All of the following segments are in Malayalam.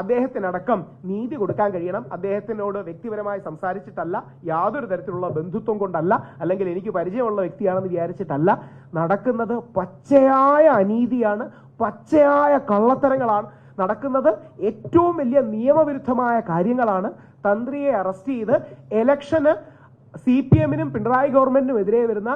അദ്ദേഹത്തിനടക്കം നീതി കൊടുക്കാൻ കഴിയണം. അദ്ദേഹത്തിനോട് വ്യക്തിപരമായി സംസാരിച്ചിട്ടല്ല യാതൊരു തരത്തിലുള്ള ബന്ധുത്വം കൊണ്ടല്ല അല്ലെങ്കിൽ എനിക്ക് പരിചയമുള്ള വ്യക്തിയാണെന്ന് വിചാരിച്ചിട്ടല്ല. നടക്കുന്നത് പച്ചയായ അനീതിയാണ് പച്ചയായ കള്ളത്തരങ്ങളാണ്. നടക്കുന്നത് ഏറ്റവും വലിയ നിയമവിരുദ്ധമായ കാര്യങ്ങളാണ്. തന്ത്രിയെ അറസ്റ്റ് ചെയ്ത് എലക്ഷന് സി പി എമ്മിനും പിണറായി ഗവൺമെന്റിനും എതിരെ വരുന്ന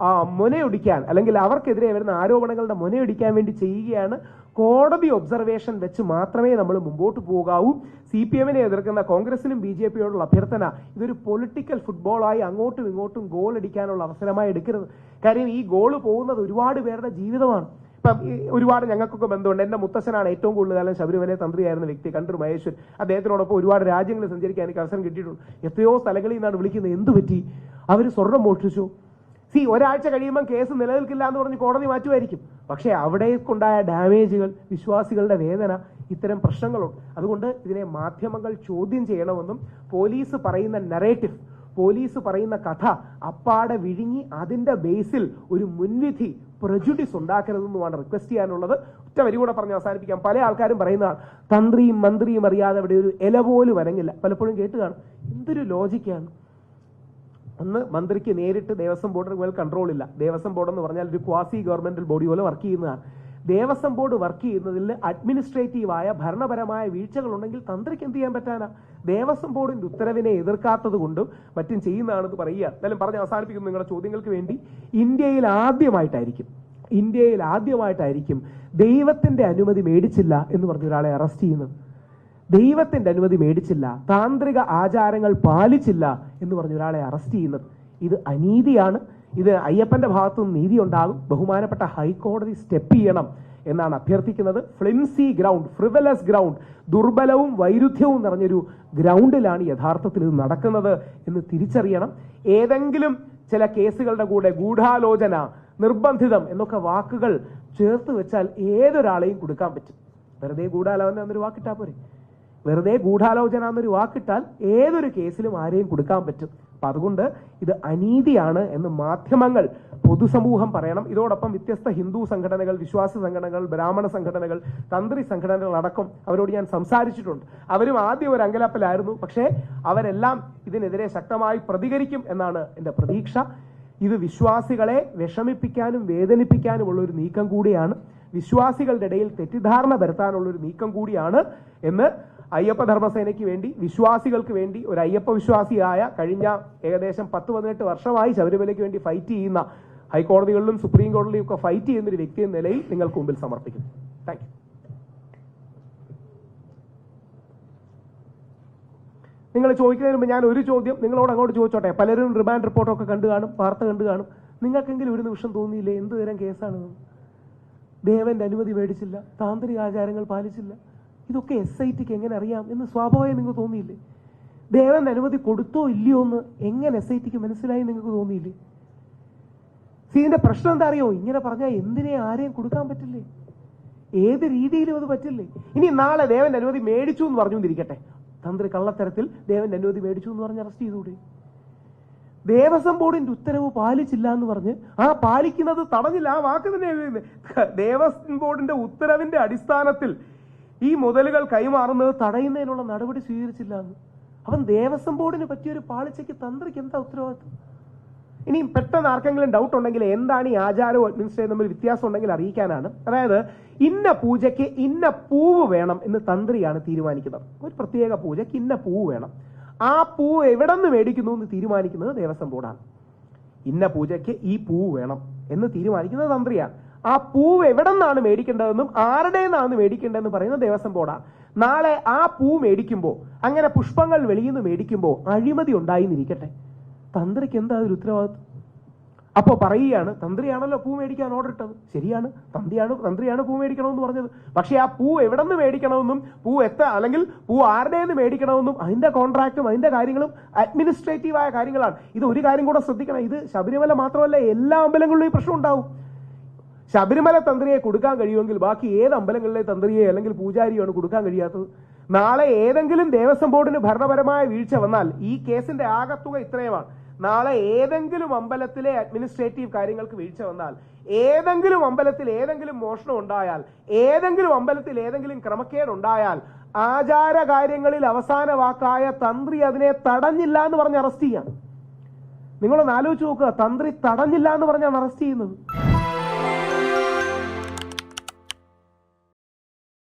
ആ, മുനയൊടിക്കാൻ അല്ലെങ്കിൽ അവർക്കെതിരെ വരുന്ന ആരോപണങ്ങളുടെ മുനയൊടിക്കാൻ വേണ്ടി ചെയ്യുകയാണ് കോടതി ഒബ്സർവേഷൻ വെച്ച് മാത്രമേ നമ്മൾ മുമ്പോട്ട് പോകാവൂ. സി പി എമ്മിനെ എതിർക്കുന്ന കോൺഗ്രസിനും ബി ജെ പിയോടുള്ള അഭ്യർത്ഥന ഇതൊരു പൊളിറ്റിക്കൽ ഫുട്ബോളായി അങ്ങോട്ടും ഇങ്ങോട്ടും ഗോൾ അടിക്കാനുള്ള അവസരമായി എടുക്കരുത്. കാര്യം ഈ ഗോൾ പോകുന്നത് ഒരുപാട് പേരുടെ ജീവിതമാണ്. ഇപ്പം ഒരുപാട് ഞങ്ങൾക്കൊക്കെ ബന്ധമുണ്ട്. എന്റെ മുത്തശ്ശനാണ് ഏറ്റവും കൂടുതൽ കാലം ശബരിമല തന്ത്രിയായിരുന്ന വ്യക്തി കണ്ടൂർ മഹേശ്വർ അദ്ദേഹത്തിനോടൊപ്പം ഒരുപാട് രാജ്യങ്ങളിൽ സഞ്ചരിക്കാൻ എനിക്ക് അവസരം കിട്ടിയിട്ടുണ്ട്. എത്രയോ സ്ഥലങ്ങളിൽ നിന്നാണ് വിളിക്കുന്നത്. എന്ത് പറ്റി? അവർ സ്വർണം മോഷ്ടിച്ചു. സി ഒരാഴ്ച കഴിയുമ്പോൾ കേസ് നിലനിൽക്കില്ല എന്ന് പറഞ്ഞ് കോടതി മാറ്റുമായിരിക്കും. പക്ഷേ അവിടേക്കുണ്ടായ ഡാമേജുകൾ വിശ്വാസികളുടെ വേദന ഇത്തരം പ്രശ്നങ്ങളുണ്ട്. അതുകൊണ്ട് ഇതിനെ മാധ്യമങ്ങൾ ചോദ്യം ചെയ്യണമെന്നും പോലീസ് പറയുന്ന നറേറ്റീവ് പോലീസ് പറയുന്ന കഥ അപ്പാടെ വിഴുങ്ങി അതിന്റെ ബേസിൽ ഒരു മുൻവിധി പ്രജുഡിസ് ഉണ്ടാക്കരുതെന്നുമാണ് റിക്വസ്റ്റ് ചെയ്യാനുള്ളത്. ഒറ്റ വരി കൂടെ പറഞ്ഞ് അവസാനിപ്പിക്കാം. പല ആൾക്കാരും പറയുന്നതാണ് തന്ത്രിയും മന്ത്രിയും അറിയാതെ അവിടെ ഒരു ഇല പോലും അനങ്ങില്ല. പലപ്പോഴും കേട്ട് കാണും. എന്തൊരു ലോജിക്കാണ് ഒന്ന് മന്ത്രിക്ക് നേരിട്ട് ദേവസ്വം ബോർഡിന് മേൽ കൺട്രോൾ ഇല്ല. ദേവസ്വം ബോർഡ് എന്ന് പറഞ്ഞാൽ ഒരു ക്വാസി ഗവൺമെന്റൽ ബോഡി പോലെ വർക്ക് ചെയ്യുന്നതാണ്. ദേവസ്വം ബോർഡ് വർക്ക് ചെയ്യുന്നതിൽ അഡ്മിനിസ്ട്രേറ്റീവായ ഭരണപരമായ വീഴ്ചകൾ ഉണ്ടെങ്കിൽ തന്ത്രിക്ക് എന്ത് ചെയ്യാൻ പറ്റാനാ? ദേവസ്വം ബോർഡിന്റെ ഉത്തരവിനെ എതിർക്കാത്തത് കൊണ്ടും മറ്റും ചെയ്യുന്നതാണെന്ന് പറയുക. എന്തായാലും പറഞ്ഞ് അവസാനിപ്പിക്കുന്നു നിങ്ങളുടെ ചോദ്യങ്ങൾക്ക് വേണ്ടി. ഇന്ത്യയിൽ ആദ്യമായിട്ടായിരിക്കും ഇന്ത്യയിൽ ആദ്യമായിട്ടായിരിക്കും ദൈവത്തിന്റെ അനുമതി മേടിച്ചില്ല എന്ന് പറഞ്ഞ ഒരാളെ അറസ്റ്റ് ചെയ്യുന്നത്. ദൈവത്തിന്റെ അനുമതി മേടിച്ചില്ല താന്ത്രിക ആചാരങ്ങൾ പാലിച്ചില്ല എന്ന് പറഞ്ഞ ഒരാളെ അറസ്റ്റ് ചെയ്യുന്നത്. ഇത് അനീതിയാണ്. ഇത് അയ്യപ്പന്റെ ഭാഗത്തു നിന്ന് നീതി ഉണ്ടാകും. ബഹുമാനപ്പെട്ട ഹൈക്കോടതി സ്റ്റെപ്പ് ചെയ്യണം എന്നാണ് അഭ്യർത്ഥിക്കുന്നത്. ഫ്ലിംസി ഗ്രൗണ്ട് ഫ്രിവലസ് ഗ്രൗണ്ട് ദുർബലവും വൈരുദ്ധ്യവും നിറഞ്ഞൊരു ഗ്രൗണ്ടിലാണ് യഥാർത്ഥത്തിൽ ഇത് നടക്കുന്നത് എന്ന് തിരിച്ചറിയണം. ഏതെങ്കിലും ചില കേസുകളുടെ കൂടെ ഗൂഢാലോചന നിർബന്ധിതം എന്നൊക്കെ വാക്കുകൾ ചേർത്ത് വെച്ചാൽ ഏതൊരാളെയും കൊടുക്കാൻ പറ്റും. വെറുതെ ഗൂഢാലോചന എന്നൊരു വാക്കിട്ടാ പോരെ. വെറുതെ ഗൂഢാലോചന എന്നൊരു വാക്കിട്ടാൽ ഏതൊരു കേസിലും ആരെയും കൊടുക്കാൻ പറ്റും. അപ്പൊ അതുകൊണ്ട് ഇത് അനീതിയാണ് എന്ന് മാധ്യമങ്ങൾ പൊതുസമൂഹം പറയണം. ഇതോടൊപ്പം വ്യത്യസ്ത ഹിന്ദു സംഘടനകൾ വിശ്വാസ സംഘടനകൾ ബ്രാഹ്മണ സംഘടനകൾ തന്ത്രി സംഘടനകൾ അടക്കം അവരോട് ഞാൻ സംസാരിച്ചിട്ടുണ്ട്. അവരും ആദ്യം ഒരു അങ്കലാപ്പിലായിരുന്നു. പക്ഷേ അവരെല്ലാം ഇതിനെതിരെ ശക്തമായി പ്രതികരിക്കും എന്നാണ് എന്റെ പ്രതീക്ഷ. ഇത് വിശ്വാസികളെ വിഷമിപ്പിക്കാനും വേദനിപ്പിക്കാനുമുള്ള ഒരു നീക്കം കൂടിയാണ്. വിശ്വാസികളുടെ ഇടയിൽ തെറ്റിദ്ധാരണ വരുത്താനുള്ള ഒരു നീക്കം കൂടിയാണ് എന്ന് അയ്യപ്പ ധർമ്മസേനയ്ക്ക് വേണ്ടി വിശ്വാസികൾക്ക് വേണ്ടി ഒരു അയ്യപ്പ വിശ്വാസിയായ കഴിഞ്ഞ ഏകദേശം പത്ത് പതിനെട്ട് വർഷമായി ശബരിമലയ്ക്ക് വേണ്ടി ഫൈറ്റ് ചെയ്യുന്ന ഹൈക്കോടതികളിലും സുപ്രീം കോടതിയിലും ഒക്കെ ഫൈറ്റ് ചെയ്യുന്ന ഒരു വ്യക്തി എന്ന നിലയിൽ നിങ്ങൾക്ക് മുമ്പിൽ സമർപ്പിക്കുന്നു. താങ്ക് നിങ്ങൾ ചോദിക്കുന്നതിന് മുമ്പ് ഞാൻ ഒരു ചോദ്യം നിങ്ങളോട് അങ്ങോട്ട് ചോദിച്ചോട്ടെ? പലരും റിമാൻഡ് റിപ്പോർട്ടൊക്കെ കണ്ടു കാണും വാർത്ത കണ്ടു കാണും. നിങ്ങൾക്കെങ്കിലും ഒരു നിമിഷം തോന്നിയില്ലേ? എന്ത് തരം കേസാണ് ദേവന്റെ അനുമതി മേടിച്ചില്ല താന്ത്രിക ആചാരങ്ങൾ പാലിച്ചില്ല. ഇതൊക്കെ എസ് ഐ ടിക്ക് എങ്ങനെ അറിയാം എന്ന് സ്വാഭാവികം നിങ്ങൾക്ക് തോന്നിയില്ലേ? ദേവൻ അനുമതി കൊടുത്തോ ഇല്ലയോ എന്ന് എങ്ങനെ എസ് ഐ ടിക്ക് മനസ്സിലായി നിങ്ങൾക്ക് തോന്നിയില്ലേ? ഇതിന്റെ പ്രശ്നം എന്താ അറിയോ? ഇങ്ങനെ പറഞ്ഞാൽ എന്തിനെ ആരെയും കൊടുക്കാൻ പറ്റില്ലേ? ഏത് രീതിയിലും അത് പറ്റില്ലേ? ഇനി നാളെ ദേവന്റെ അനുമതി മേടിച്ചു എന്ന് പറഞ്ഞുകൊണ്ടിരിക്കട്ടെ. തന്ത്രി കള്ളത്തരത്തിൽ ദേവന്റെ അനുമതി മേടിച്ചു എന്ന് പറഞ്ഞ് അറസ്റ്റ് ചെയ്തുകൂടെ? ദേവസ്വം ബോർഡിന്റെ ഉത്തരവ് പാലിച്ചില്ല എന്ന് പറഞ്ഞ് ആ പാലിക്കുന്നത് തടഞ്ഞില്ല ആ വാക്ക് തന്നെ ദേവസ്വം ബോർഡിന്റെ ഉത്തരവിന്റെ അടിസ്ഥാനത്തിൽ ഈ മുതലുകൾ കൈമാറുന്നത് തടയുന്നതിനുള്ള നടപടി സ്വീകരിച്ചില്ല എന്ന്. അവൻ ദേവസ്വം ബോർഡിന് പറ്റിയൊരു പാളിച്ചയ്ക്ക് തന്ത്രിക്ക് എന്താ ഉത്തരവാദിത്വം? ഇനിയും പെട്ടെന്ന് ആർക്കെങ്കിലും ഡൗട്ട് ഉണ്ടെങ്കിൽ എന്താണ് ഈ ആചാരവും അഡ്മിനിസ്ട്രേഷൻ തമ്മിൽ വ്യത്യാസം ഉണ്ടെങ്കിൽ അറിയിക്കാനാണ്. അതായത് ഇന്ന പൂജയ്ക്ക് ഇന്ന പൂവ് വേണം എന്ന് തന്ത്രിയാണ് തീരുമാനിക്കുന്നത്. ഒരു പ്രത്യേക പൂജയ്ക്ക് ഇന്ന പൂവ് വേണം. ആ പൂവ് എവിടെ നിന്ന് മേടിക്കുന്നു എന്ന് തീരുമാനിക്കുന്നത് ദേവസ്വം ബോർഡാണ്. ഇന്ന പൂജയ്ക്ക് ഈ പൂവ് വേണം എന്ന് തീരുമാനിക്കുന്നത് തന്ത്രിയാണ്. ആ പൂവ് എവിടെ നിന്നാണ് മേടിക്കേണ്ടതെന്നും ആരുടെ നിന്നാണ് മേടിക്കേണ്ടതെന്ന് പറയുന്ന ദേവസ്വം ബോർഡാണ് നാളെ ആ പൂ മേടിക്കുമ്പോൾ അങ്ങനെ പുഷ്പങ്ങൾ വെളിയിൽ നിന്ന് മേടിക്കുമ്പോൾ അഴിമതി ഉണ്ടായി നിൽക്കട്ടെ തന്ത്രിക്ക് എന്താ ഒരു ഉത്തരവാദിത്വം? അപ്പോൾ പറയുകയാണ് തന്ത്രിയാണല്ലോ പൂ മേടിക്കാൻ ഓർഡർ ഇട്ടത്. ശരിയാണ് തന്ത്രിയാണ് തന്ത്രിയാണ് പൂ മേടിക്കണമെന്ന് പറഞ്ഞത്. പക്ഷേ ആ പൂ എവിടെ നിന്ന് മേടിക്കണമെന്നും പൂ എത്ര അല്ലെങ്കിൽ പൂ ആരുടെ നിന്ന് മേടിക്കണമെന്നും അതിന്റെ കോൺട്രാക്റ്റും അതിന്റെ കാര്യങ്ങളും അഡ്മിനിസ്ട്രേറ്റീവായ കാര്യങ്ങളാണ്. ഇത് ഒരു കാര്യം കൂടെ ശ്രദ്ധിക്കണം. ഇത് ശബരിമല മാത്രമല്ല എല്ലാ അമ്പലങ്ങളിലും ഈ പ്രശ്നം ഉണ്ടാവും. ശബരിമല തന്ത്രിയെ കൊടുക്കാൻ കഴിയുമെങ്കിൽ ബാക്കി ഏത് അമ്പലങ്ങളിലെ തന്ത്രിയെ അല്ലെങ്കിൽ പൂജാരിയാണ് കൊടുക്കാൻ കഴിയാത്തത്? നാളെ ഏതെങ്കിലും ദേവസ്വം ബോർഡിന് ഭരണപരമായ വീഴ്ച വന്നാൽ ഈ കേസിന്റെ ആകത്തുക ഇത്രയുമാണ്. നാളെ ഏതെങ്കിലും അമ്പലത്തിലെ അഡ്മിനിസ്ട്രേറ്റീവ് കാര്യങ്ങൾക്ക് വീഴ്ച വന്നാൽ ഏതെങ്കിലും അമ്പലത്തിൽ ഏതെങ്കിലും മോഷണം ഉണ്ടായാൽ ഏതെങ്കിലും അമ്പലത്തിൽ ഏതെങ്കിലും ക്രമക്കേട് ഉണ്ടായാൽ ആചാര കാര്യങ്ങളിൽ അവസാന വാക്കായ തന്ത്രി അതിനെ തടഞ്ഞില്ല എന്ന് പറഞ്ഞ് അറസ്റ്റ് ചെയ്യാം. നിങ്ങളൊന്ന് ആലോചിച്ച് നോക്കുക തന്ത്രി തടഞ്ഞില്ല എന്ന് പറഞ്ഞാണ് അറസ്റ്റ് ചെയ്യുന്നത്.